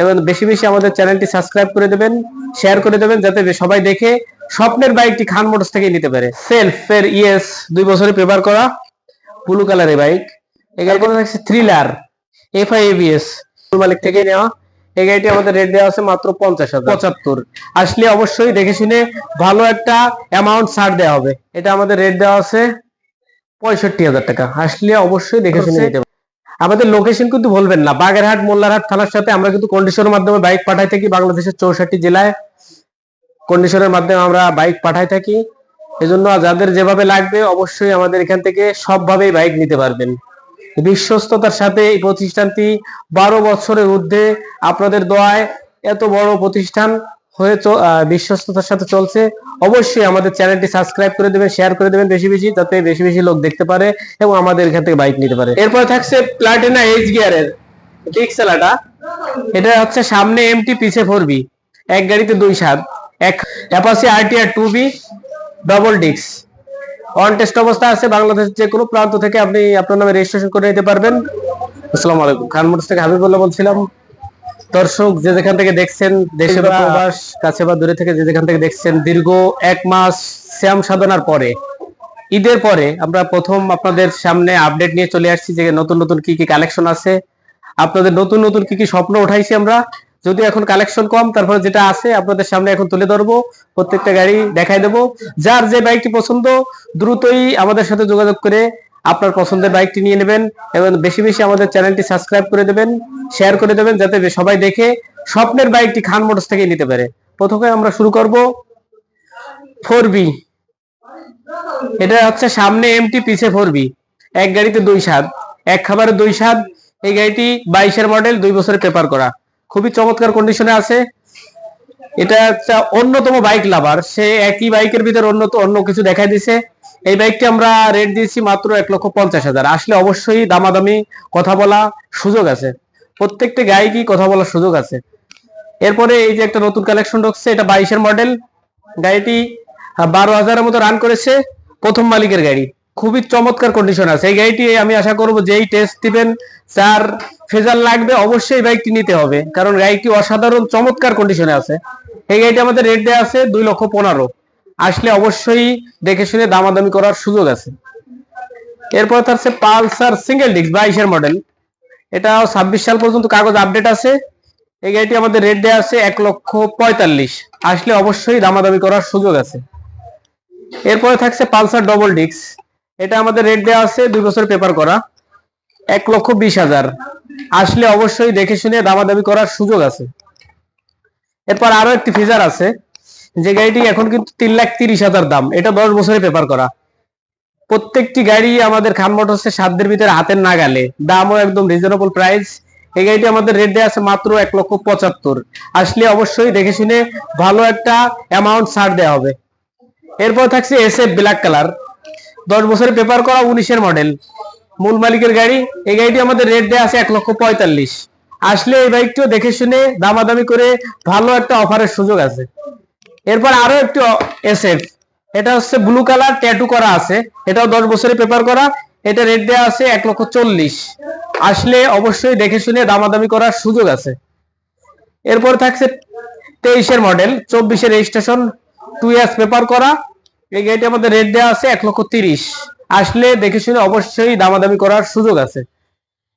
এবং বেশি বেশি আমাদের চ্যানেলটি সাবস্ক্রাইব করে দেবেন শেয়ার করে দেবেন যাতে সবাই দেখে স্বপ্নের বাইকটি খান মোটরস থেকে নিতে পারে। সেলফ এর ইএস দুই বছরে পেপার করা ব্লু কালারের বাইক। এই গাড়িটা থাকছে থ্রিলার এফ আই এবিএস মালিক থেকে নেওয়া। এই গাড়িটি আমাদের রেট দেওয়া আছে মাত্র পঞ্চাশ হাজার। পঁচাত্তর। আসলে অবশ্যই দেখে শুনে ভালো একটা অ্যামাউন্ট ছাড় দেওয়া হবে। এটা আমাদের রেট দেওয়া আছে পঁয়ষট্টি হাজার টাকা। আসলে অবশ্যই দেখে শুনে নিতে। আমাদের লোকেশন কিন্তু বলবেন না। বাগেরহাট, মোল্লারহাট থানার সাথে আমরা কিন্তু কন্ডিশনের মাধ্যমে বাইক পাঠাই থাকি বাংলাদেশের চৌষট্টি জেলায়। কন্ডিশনের মাধ্যমে আমরা বাইক পাঠাই থাকি। এজন্য যাদের যেভাবে লাগবে অবশ্যই আমাদের এখান থেকে সবভাবেই বাইক নিতে পারবেন। বিশ্বস্ততার সাথে এই প্রতিষ্ঠানটি বারো বছরের ঊর্ধ্বে আপনাদের দোয়ায় এত বড় প্রতিষ্ঠান হয়ে বিশ্বস্ততার সাথে চলছে। অবশ্যই আমাদের চ্যানেলটি সাবস্ক্রাইব করে দেবেন শেয়ার করে দেবেন বেশি বেশি, যাতে বেশি বেশি লোক দেখতে পারে এবং আমাদের এখান থেকে বাইক নিতে পারে। এরপর থাকছে প্লাটিনা এইচ গিয়ারের ডিক্সেলাটা এটা হচ্ছে সামনে এমটি পিছে ফোর বি এক গাড়িতে দুই সাত এক Apache RTR two V double ডিক্স অন টেস্ট অবস্থা আছে বাংলাদেশের যে কোনো প্রান্ত থেকে আপনি আপনার নামে রেজিস্ট্রেশন করে নিতে পারবেন। আসসালামু আলাইকুম। খান মোটরস থেকে হাবিবুল্লাহ বলছিলাম। দর্শক যে যেখান থেকে দেখছেন দেশে বা প্রবাস কাছে বা দূরে থেকে যে যেখান থেকে দেখছেন দীর্ঘ এক মাস শ্যাম সাধনার পরে ঈদের পরে আমরা প্রথম আপনাদের সামনে আপডেট নিয়ে চলে আসছি যে নতুন নতুন কি কি কালেকশন আছে। আপনাদের নতুন নতুন কি কি স্বপ্ন উঠাইছি আমরা। যদি এখন কালেকশন কম তারপরে যেটা আছে আপনাদের সামনে এখন তুলে ধরবো। প্রত্যেকটা গাড়ি দেখাই দেবো। যার যে বাইকটি পছন্দ দ্রুতই আমাদের সাথে যোগাযোগ করে আপনার পছন্দের বাইকটি নিয়ে নেবেন এবং বেশি বেশি আমাদের চ্যানেলটি সাবস্ক্রাইব করে দেবেন শেয়ার করে দেবেন যাতে সবাই দেখে স্বপ্নের বাইকটি খান মোটরস থেকে নিতে পারে। প্রথমে আমরা শুরু করব ফোর বি। এটা হচ্ছে সামনে এমটি পিছে ফোর বি। এক গাড়িতে দুই স্বাদ, এক খাবারের দুই স্বাদ। এই গাড়িটি বাইশের মডেল দুই বছরের পেপার করা। খুবই চমৎকার কন্ডিশনে আছে। এটা একটা অন্যতম বাইক লাভার সে একই বাইকের ভিতর অন্য অন্য কিছু দেখাই দিছে। এই বাইকটি আমরা রেট দিয়েছি মাত্র এক লক্ষ পঞ্চাশ হাজার। আসলে অবশ্যই দামাদামি, কথা বলা সুযোগ আছে। প্রত্যেকটা গাড়ি কথা বলার সুযোগ আছে। এরপরে এই যে একটা নতুন কালেকশন ঢুকছে, এটা বাইশের মডেল গাড়িটি বারো হাজারের মতো রান করেছে। প্রথম মালিকের গাড়ি। খুবই চমৎকার কন্ডিশন আছে। এই গাড়িটি আমি আশা করব যেই টেস্ট দিবেন যার ফেজার লাগবে, অবশ্যই বাইকটি নিতে হবে। কারণ গাড়িটি অসাধারণ, চমৎকার কন্ডিশনে আছে। এই গাড়িটি আমাদের রেট দেওয়া আছে দুই লক্ষ পনেরো। আসলে অবশ্যই দেখে শুনে দামাদামি করার সুযোগ আছে। এরপর থাকছে পালসার সিঙ্গেল ডিস্ক বাইশের মডেল এটা ছাব্বিশ সাল পর্যন্ত কাগজ আপডেট আছে। এই গাড়িটি আমাদের রেট দেওয়া আছে এক লক্ষ পঁয়তাল্লিশ। আসলে অবশ্যই দামাদামি করার সুযোগ আছে। এরপরে থাকছে পালসার ডবল ডিক্স এটা আমাদের রেট দেওয়া আছে দুই বছর পেপার করা। এক লক্ষ বিশ হাজার। আসলে অবশ্যই দেখে শুনে দামাদামি করার সুযোগ আছে। এরপর আরও একটি ফিচার আছে, যে গাড়িটি এখন কিন্তু তিন লাখ তিরিশ হাজার দাম। এটা দশ বছরে পেপার করা। প্রত্যেকটি গাড়ি আমাদের খান মোটরসের সাধ্যের ভিতরে হাতের নাগালে। দামও একদম রিজনেবল প্রাইস এই গাড়িটি আমাদের রেট দেওয়া আছে মাত্র এক লক্ষ পঁচাত্তর। আসলে অবশ্যই দেখে শুনে ভালো একটা অ্যামাউন্ট ছাড় দেওয়া হবে। এরপর থাকছে এস এফ ব্ল্যাক কালার দশ বছরের পেপার করা উনিশের মডেল মূল মালিকের গাড়ি, এই গাড়িটি আমাদের রেট দেওয়া আছে এক লক্ষ পঁয়তাল্লিশ। আসলে এই বাইকটিও দেখে শুনে দামাদামি করে ভালো একটা অফারের সুযোগ আছে। এরপর আরও একটি এস এফ এটা হচ্ছে ব্লু কালার ট্যাটু করা আছে। এটাও দশ বছরের পেপার করা। এটা রেট দেওয়া আছে এক লক্ষ চল্লিশ। আসলে অবশ্যই দেখে শুনে দামাদামি করার সুযোগ আছে। এরপর থাকছে তেইশের মডেল চব্বিশের রেজিস্ট্রেশন টু ইয়ার্স পেপার করা। এই গাড়িটি আমাদের রেট দেওয়া আছে এক লক্ষ তিরিশ। আসলে দেখে শুনে অবশ্যই দামাদামি করার সুযোগ আছে।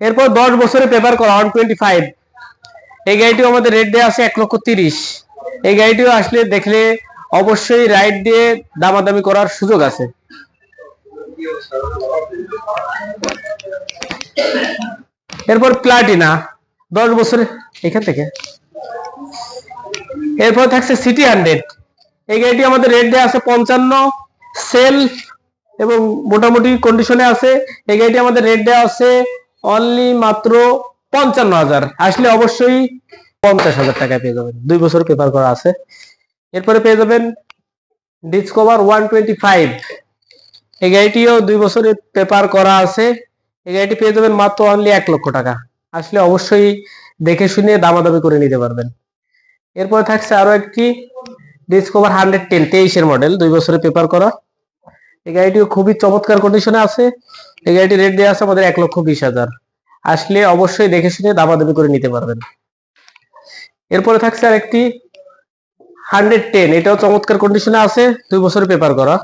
এরপর দশ বছরে পেপার করা ওয়ান টোয়েন্টি ফাইভ এই গাড়িটিও আমাদের রেট দেওয়া আছে এক লক্ষ তিরিশ। এই গাড়িটিও আসলে দেখলে অবশ্যই রাইড দিয়ে দামাদামি করার সুযোগ আছে। এরপর প্লাটিনা দশ বছরে এখান থেকে। এরপর থাকছে সিটি হান্ড্রেড এই গাড়িটি আমাদের রেট দেওয়া আছে পঞ্চান্ন সেল এবং মোটামুটি কন্ডিশনে আছে। এই গাড়িটি আমাদের রেট দেওয়া আছে অনলি মাত্র পঞ্চান্ন হাজার। আসলে অবশ্যই পঞ্চাশ হাজার টাকায় পেয়ে যাবেন। দুই বছর পেপার করা আছে। এরপরে পেয়ে যাবেন ডিসকভার ওয়ান টোয়েন্টি ফাইভ এই গাড়িটিও দুই বছরের পেপার করা আছে। এই গাড়িটি পেয়ে যাবেন মাত্র অনলি এক লক্ষ টাকা। আসলে অবশ্যই দেখে শুনে দামাদামি করে নিতে পারবেন। এরপরে থাকছে আরও একটি ডিসকভার হান্ড্রেড টেন তেইশের মডেল দুই বছরের পেপার করা। এই গাড়িটিও খুবই চমৎকার কন্ডিশনে আছে। এই গাড়িটি রেট দেওয়া আছে আমাদের এক লক্ষ বিশ হাজার। আসলে অবশ্যই দেখে শুনে দামাদামি করে নিতে পারবেন। এরপরে থাকছে আর একটি হান্ড্রেড টেন এটাও চমৎকার কন্ডিশনে আছে, দুই বছরের পেপার করা।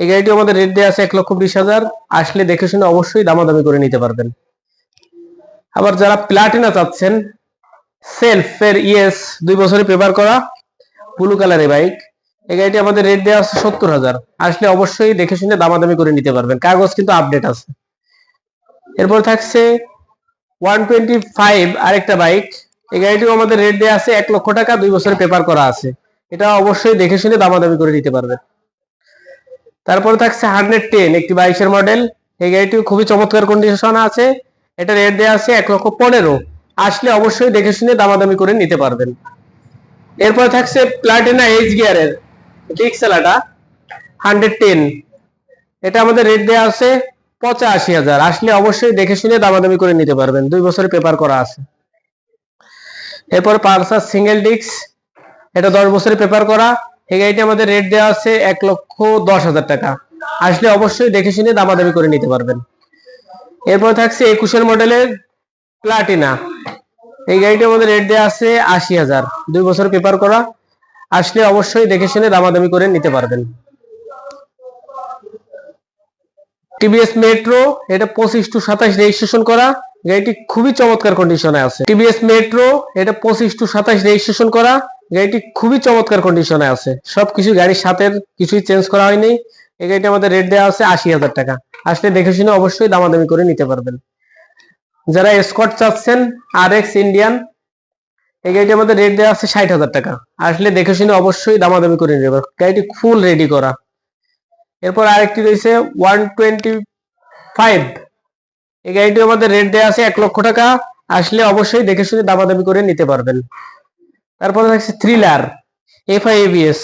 এই গাড়িটি আমাদের রেট দেওয়া আছে এক লক্ষ বিশ হাজার। আসলে দেখে শুনে অবশ্যই দামাদামি করে নিতে পারবেন। আবার যারা প্লাটিনা চাচ্ছেন সেলফ এর ইএস দুই বছরের পেপার করা। ব্লু কালারের বাইক। এই গাড়িটি আমাদের রেট দেওয়া আছে সত্তর হাজার। আসলে অবশ্যই দেখে শুনে দামাদামি করে নিতে পারবেন। কাগজ কিন্তু আপডেট আছে। এরপর থাকছে ওয়ান টোয়েন্টি ফাইভ আরেকটা বাইক। এই গাড়িটিও আমাদের রেট দেওয়া আছে এক লক্ষ টাকা, দুই বছরের পেপার করা আছে। এটা অবশ্যই দেখে শুনে দামাদামি করে নিতে পারবেন। তারপর থাকছে হান্ড্রেড টেন, একটি বাইশের মডেল এই গাড়িটিও খুবই চমৎকার কন্ডিশন আছে। এটা রেট দেওয়া আছে এক লক্ষ পনেরো। আসলে অবশ্যই দেখে শুনে দামাদামি করে নিতে পারবেন। এরপর থাকছে প্লাটিনা এইচ গিয়ারের ডিক্সেলাটা হান্ড্রেড টেন এটা আমাদের রেট দেওয়া আছে পঁচাশি হাজার। আসলে অবশ্যই দেখে শুনে দামাদামি করে নিতে পারবেন। দুই বছরের পেপার করা আছে। এরপর পালসার সিঙ্গেল ডিক্স এটা দশ বছরের পেপার করা। এই গাড়িটি আমাদের রেট দেওয়া আছে এক লক্ষ দশ হাজার টাকা। আসলে অবশ্যই দেখে শুনে দামাদামি করে নিতে পারবেন। এরপর থাকছে একুশের মডেলের প্লাটিনা এই গাড়িটি আমাদের রেট দেওয়া আছে আশি হাজার। দুই বছর পেপার করা। আসলে অবশ্যই দেখে শুনে দামাদামি করে নিতে পারবেন। টিভিএস মেট্রো এটা পঁচিশ টু সাতাশ রেজিস্ট্রেশন করা। গাড়িটি খুবই চমৎকার কন্ডিশনে আছে। টিভিএস মেট্রো এটা পঁচিশ টু সাতাশ রেজিস্ট্রেশন করা। গাড়িটি খুবই চমৎকার কন্ডিশনে আছে। সবকিছু গাড়ির সাথে কিছুই চেঞ্জ করা হয়নি। এই গাড়িটি আমাদের রেট দেওয়া আছে আশি হাজার টাকা। আসলে দেখে শুনে অবশ্যই দামাদামি করে নিতে পারবেন। যারা স্কট চাচ্ছেন আর এক্স ইন্ডিয়ান এই গাড়িটি আমাদের রেট দেওয়া আছে ষাট হাজার টাকা। আসলে দেখে শুনে অবশ্যই দামাদামি করে পারবেন গাড়িটি ফুল রেডি করা। এরপর আরেকটি রয়েছে ওয়ান টোয়েন্টি ফাইভ এই গাড়িটি আমাদের রেট দেওয়া আছে এক লক্ষ টাকা। আসলে অবশ্যই দেখে শুনে দামাদামি করে নিতে পারবেন। তারপরে থাকছে থ্রিলার এফ আই এবিএস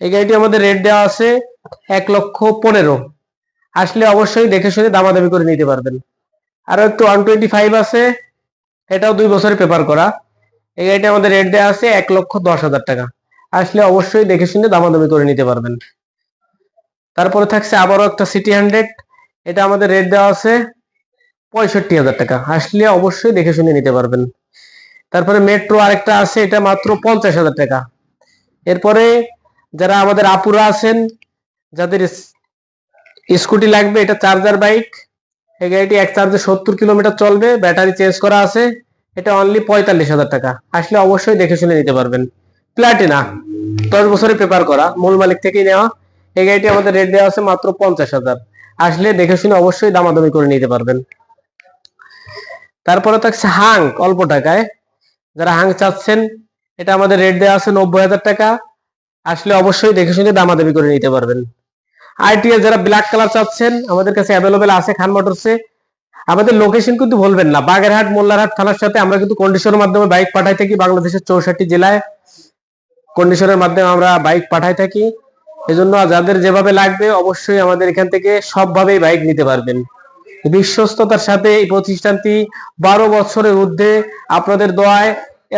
এই গাড়িটি আমাদের রেট দেওয়া আছে এক লক্ষ পনেরো। আসলে অবশ্যই দেখে শুনে দামাদামি করে নিতে পারবেন। আরও একটু ওয়ান টোয়েন্টি ফাইভ আছে, এটাও দুই বছরের পেপার করা। এই গাড়িটা আমাদের রেট দেওয়া আছে এক লক্ষ দশ হাজার টাকা। আসলে অবশ্যই দেখে শুনে দামাদামি করে নিতে পারবেন। তারপরে থাকছে আবারও একটা সিটি হান্ড্রেড এটা আমাদের রেট দেওয়া আছে পঁয়ষট্টি হাজার টাকা। আসলে অবশ্যই দেখে শুনে নিতে পারবেন। তারপরে মেট্রো আরেকটা আছে, এটা মাত্র পঞ্চাশ হাজার টাকা। এরপরে যারা আমাদের আপুরা আছেন, যাদের স্কুটি লাগবে, এটা চার্জার বাইক এই গাড়িটি এক চার্জে সত্তর কিলোমিটার চলবে, ব্যাটারি চেঞ্জ করা আছে, এটা অনলি পঁয়তাল্লিশ হাজার টাকা। আসলে অবশ্যই দেখে শুনে নিতে পারবেন। প্লাটিনা দশ বছরের পেপার করা, মূল মালিক থেকেই নেওয়া। এই গাড়িটি আমাদের রেট দেওয়া আছে মাত্র পঞ্চাশ হাজার। আসলে দেখে শুনে অবশ্যই দামাদামি করে নিতে পারবেন। তারপরে থাকছে হাং, অল্প টাকায়। যারা হাং চাচ্ছেন, এটা আমাদের রেট দেওয়া আছে নব্বই হাজার টাকা। আসলে অবশ্যই দেখে শুনে দামাদামি করে নিতে পারবেন। আইটিএল যারা ব্ল্যাক কালার চাচ্ছেন, আমাদের কাছে অ্যাভেলেবেল আছে খান মোটরসে আমাদের লোকেশন কিন্তু বলবেন না। বাগেরহাট, মোল্লারহাট থানার সাথে আমরা কিন্তু কন্ডিশনের মাধ্যমে বাইক পাঠাই থাকি বাংলাদেশের চৌষট্টি জেলায়। কন্ডিশনের মাধ্যমে আমরা বাইক পাঠাই থাকি। এজন্য যাদের যেভাবে লাগবে অবশ্যই আমাদের এখান থেকে সবভাবেই বাইক নিতে পারবেন। বিশ্বস্ততার সাথে এই প্রতিষ্ঠানটি বারো বছরের ঊর্ধ্বে আপনাদের দোয়ায়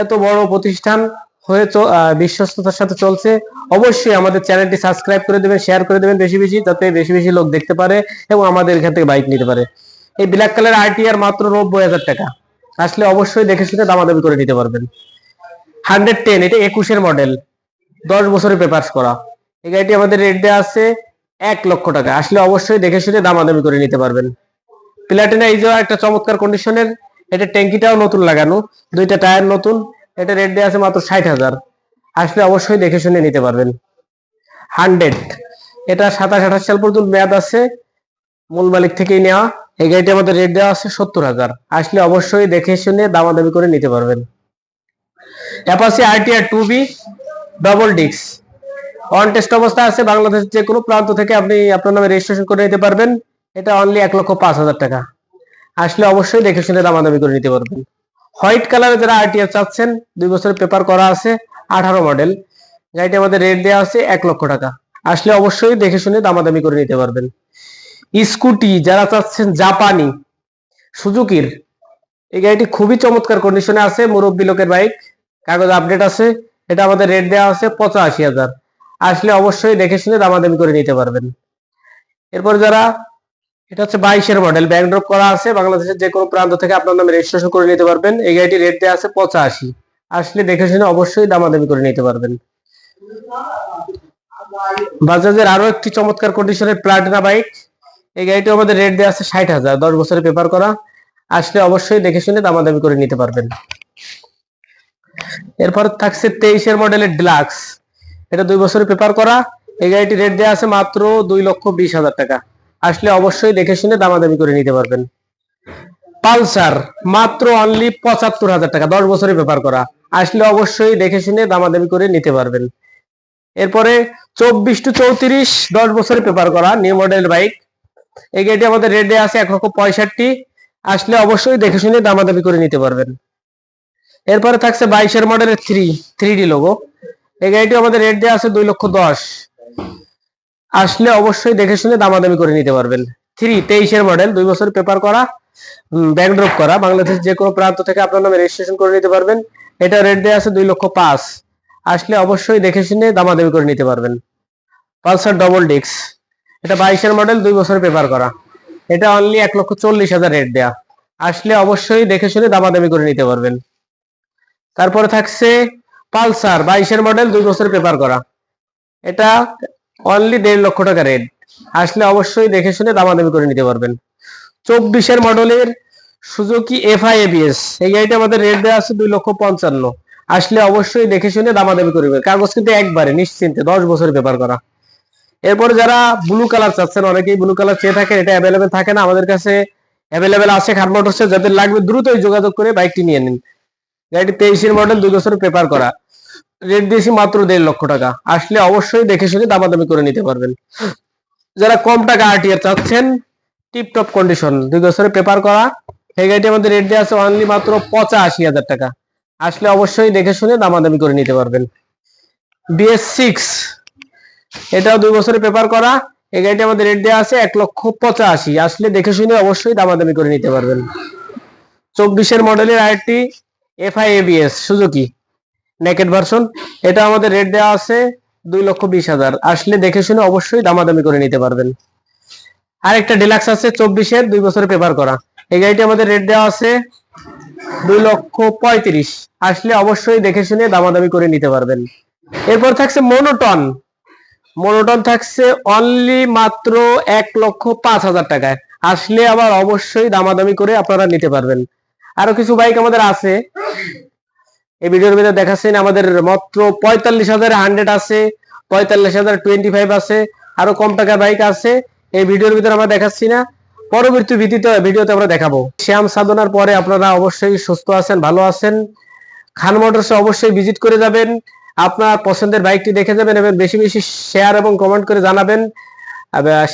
এত বড় প্রতিষ্ঠান হয়ে আহ, বিশ্বস্ততার সাথে চলছে। অবশ্যই আমাদের চ্যানেলটি সাবস্ক্রাইব করে দেবেন শেয়ার করে দেবেন বেশি বেশি যাতে বেশি বেশি লোক দেখতে পারে এবং আমাদের এখান থেকে বাইক নিতে পারে। এই ব্ল্যাক কালার আরটিআর মাত্র নব্বই হাজার টাকা। আসলে অবশ্যই দেখে শুনে দামাদামি করে নিতে পারবেন। হান্ড্রেড টেন এটা একুশের মডেল দশ বছরের পেপার্স করা। এই গাড়িটি আমাদের রেট দেওয়া আছে এক লক্ষ টাকা। আসলে অবশ্যই দেখে শুনে দামাদামি করে নিতে পারবেন। প্লাটিনা যে একটা চমৎকার কন্ডিশনের এটা ট্যাঙ্কিটাও নতুন লাগানো। দুইটা টায়ার নতুন। এটা রেট দেওয়া আছে মাত্র ষাট হাজার। আসলে অবশ্যই দেখে শুনে নিতে পারবেন। হান্ড্রেড। এটা সাতাশ, আঠাশ সাল পর্যন্ত মেয়াদ আছে। মূল মালিক থেকেই নেওয়া। এই গাড়িটি আমাদের রেট দেওয়া আছে সত্তর হাজার। আসলে অবশ্যই দেখে শুনে দামাদামি করে নিতে পারবেন। Apache RTR two V double ডিক্স অন টেস্ট অবস্থা আছে বাংলাদেশের যে কোনো প্রান্ত থেকে আপনি আপনার নামে রেজিস্ট্রেশন করে নিতে পারবেন। এটা অনলি এক লক্ষ পাঁচ হাজার টাকা। আসলে অবশ্যই দেখে শুনে দামাদামি করে নিতে পারবেন। হোয়াইট কালারের যারা আরটিআর চাচ্ছেন, দুই বছরের পেপার করা আছে, আঠারো মডেল গাড়িটি আমাদের রেট দেওয়া আছে এক লক্ষ টাকা। আসলে অবশ্যই দেখে শুনে দামাদামি করে নিতে পারবেন। স্কুটি যারা চাচ্ছেন জাপানি, সুজুকির, এই গাড়িটি খুবই চমৎকার কন্ডিশনে আছে, মুরব্বী লোকের বাইক কাগজ আপডেট আছে, এটা আমাদের রেট দেওয়া আছে পঁচাশি হাজার। আসলে অবশ্যই দেখে শুনে দামাদামি করে নিতে পারবেন। এরপর যারা এটা হচ্ছে বাইশের মডেল ব্যাংক ড্রপ করা আছে, বাংলাদেশের যে কোনো প্রান্ত থেকে আপনার নামে রেজিস্ট্রেশন করে নিতে পারবেন। এই গাড়িটি রেট দেওয়া আছে পঁচাশি। আসলে দেখে শুনে অবশ্যই দামাদামি করে নিতে পারবেন। বাজাজের আরও একটি চমৎকার কন্ডিশনের প্লাটিনা বাইক এই গাড়িটি আমাদের রেট দেওয়া আছে ষাট হাজার, দশ বছরের পেপার করা। আসলে অবশ্যই দেখে শুনে দামাদামি করে নিতে পারবেন। এরপর থাকছে তেইশের মডেলের ডিলাক্স এটা দুই বছরের পেপার করা। এই গাড়িটি রেট দেওয়া আছে মাত্র দুই লক্ষ বিশ হাজার টাকা। আসলে অবশ্যই দেখে শুনে দামাদামি করে নিতে পারবেন। পালসার, মাত্র অনলি পঁচাত্তর হাজার টাকা, দশ বছরের পেপার করা। আসলে অবশ্যই দেখে শুনে দামাদামি করে নিতে পারবেন। এরপরে চব্বিশ টু চৌত্রিশ, দশ বছরের পেপার করা নিউ মডেল বাইক এই গাড়িটি আমাদের রেডে আছে, এক লক্ষ পঁয়ষট্টি। আসলে অবশ্যই দেখে শুনে দামাদামি করে নিতে পারবেন। এরপরে থাকছে বাইশের মডেলের থ্রি থ্রি ডি লোগো এই গাড়িটি আমাদের রেট দেওয়া আছে, দুই লক্ষ দশ। আসলে অবশ্যই দেখে শুনে দামাদামি করে নিতে পারবেন। থ্রি তেইশের মডেল দুই বছর পেপার করা ব্যাকড্রপ করা। বাংলাদেশ যে কোনো প্রান্ত থেকে আপনার নামে রেজিস্ট্রেশন করে নিতে পারবেন। এটা রেট দেওয়া আছে দুই লক্ষ পাঁচ। আসলে অবশ্যই দেখে শুনে দামাদামি করে নিতে পারবেন। পালসার ডবল ডিক্স এটা বাইশের মডেল দুই বছর পেপার করা। এটা অনলি এক লক্ষ চল্লিশ হাজার রেট দেয়া। আসলে অবশ্যই দেখে শুনে দামাদামি করে নিতে পারবেন। তারপরে থাকছে পালসার বাইশের মডেল দুই বছর পেপার করা। এটা অনলি দেড় লক্ষ টাকা রেট আসলে অবশ্যই দেখে শুনে দামাদামি করে নিতে পারবেন। চব্বিশের মডেলের সুজুকি এফআই এবিএস এই গাড়িটা আমাদের রেট দেওয়া আছে দুই লক্ষ পঞ্চান্ন। আসলে অবশ্যই দেখে শুনে দামাদামি করবে কাগজ কিন্তু একবারে, নিশ্চিন্তে দশ বছর পেপার করা। এরপরে যারা ব্লু কালার চাচ্ছেন, অনেকেই ব্লু কালার চেয়ে থাকেন, এটা অ্যাভেলেবেল থাকে না। আমাদের কাছে অ্যাভেলেবেল আছে খান মোটরসে যাদের লাগবে দ্রুতই যোগাযোগ করে বাইকটি নিয়ে নিন। গাড়িটি তেইশের মডেল দুই বছর পেপার করা। রেট দিয়েছি মাত্র দেড় লক্ষ টাকা। আসলে অবশ্যই দেখে শুনে দামাদামি করে নিতে পারবেন। যারা কম টাকা আরটিআর চাচ্ছেন টিপটপ কন্ডিশন দুই বছরের পেপার করা সেই গাড়িটি আমাদের রেট দেওয়া আছে অনলি মাত্র পঁচাশি হাজার টাকা। আসলে অবশ্যই দেখে শুনে দামাদামি করে নিতে পারবেন। বিএস সিক্স এটাও দুই বছরের পেপার করা, এই গাড়িটি আমাদের রেট দেওয়া আছে এক লক্ষ পঁচাশি। আসলে দেখে শুনে অবশ্যই দামাদামি করে নিতে পারবেন। চব্বিশের মডেলের আরেকটি FI ABS Suzuki naked version এটা আমাদের রেট দেওয়া আছে দুই লক্ষ বিশ হাজার। আসলে দেখে শুনে অবশ্যই দামাদামি করে নিতে পারবেন। আরেকটা ডিলাক্স আছে, চব্বিশের, দুই বছরের পেপার করা। এই গাড়িটি আমাদের রেট দেওয়া আছে দুই লক্ষ পঁয়ত্রিশ। আসলে অবশ্যই দেখে শুনে দামাদামি করে নিতে পারবেন। এরপর থাকছে মনোটন মনোটন থাকছে অনলি মাত্র এক লক্ষ পাঁচ হাজার টাকায়। আসলে আবার অবশ্যই দামাদামি করে আপনারা নিতে পারবেন। আরও কিছু বাইক আমাদের আছে। এই ভিডিওর ভিতরে দেখাচ্ছেন আমাদের মাত্র পঁয়তাল্লিশ হাজার হান্ড্রেড আছে, পঁয়তাল্লিশ হাজার টোয়েন্টি ফাইভ আছে, আরও কম টাকার বাইক আছে। এই ভিডিওর ভিতরে আমরা দেখাচ্ছি না। পরবর্তী ভিত্তিতে ভিডিওতে আমরা দেখাবো। শ্যাম সাধনার পরে আপনারা অবশ্যই সুস্থ আছেন, ভালো আছেন। খান মোটরসে অবশ্যই ভিজিট করে যাবেন। আপনার পছন্দের বাইকটি দেখে যাবেন এবং বেশি বেশি শেয়ার এবং কমেন্ট করে জানাবেন।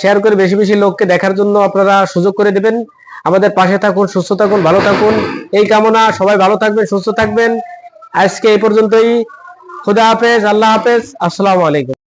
শেয়ার করে বেশি বেশি লোককে দেখার জন্য আপনারা সুযোগ করে দেবেন। আমাদের পাশে থাকুন, সুস্থ থাকুন, ভালো থাকুন। এই কামনা, সবাই ভালো থাকবেন, সুস্থ থাকবেন। আজকে এই পর্যন্তই খুদা হাফেজ আল্লাহ হাফেজ আসসালামু আলাইকুম